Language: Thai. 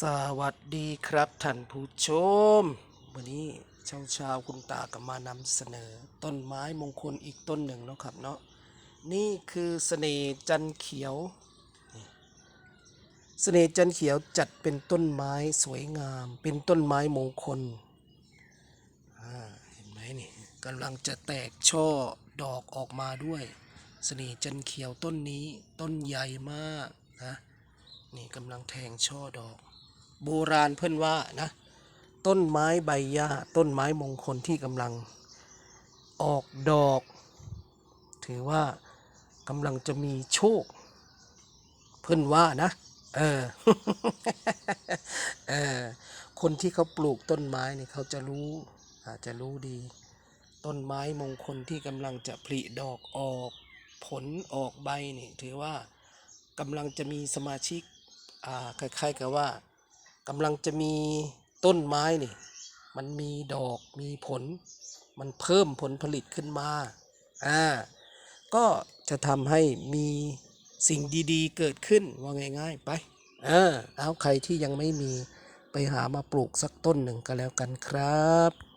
สวัสดีครับท่านผู้ชม วันนี้เช้าเช้าๆคุณตาก็มานำเสนอ ต้นไม้มงคลอีกต้นหนึ่งเนาะครับเนาะนี่คือเสน่ห์จันเขียวนี่เสน่ห์จันเขียวจัดเป็นต้นไม้สวยงาม เป็นต้นไม้มงคลเห็นไหมนี่กำลังจะแตกช่อดอกออกมาด้วยเสน่ห์จันเขียวต้นนี้ต้นใหญ่มากนะนี่กำลังแทงช่อดอก โบราณเพื่อนว่านะต้นไม้ใบหญ้าต้นไม้มงคลที่กำลังออกดอก ถือว่ากำลังจะมีโชค เพื่อนว่านะ เออเออคนที่เขาปลูกต้นไม้เนี่ยเขาจะรู้อาจจะรู้ดี ต้นไม้มงคลที่กำลังจะผลิดอกออก ผลออกใบนี่ถือว่ากำลังจะมีสมาชิกอ่าคล้ายๆกับว่า กำลังจะมีต้นไม้นี่มันมีดอกมีผล มันเพิ่มผลผลิตขึ้นมาอ่าก็จะทำให้มีสิ่งดีๆ เกิดขึ้นว่าง่ายๆไปเออเอาใครที่ยังไม่มีไปหามาปลูกสักต้นหนึ่งก็แล้วกันครับ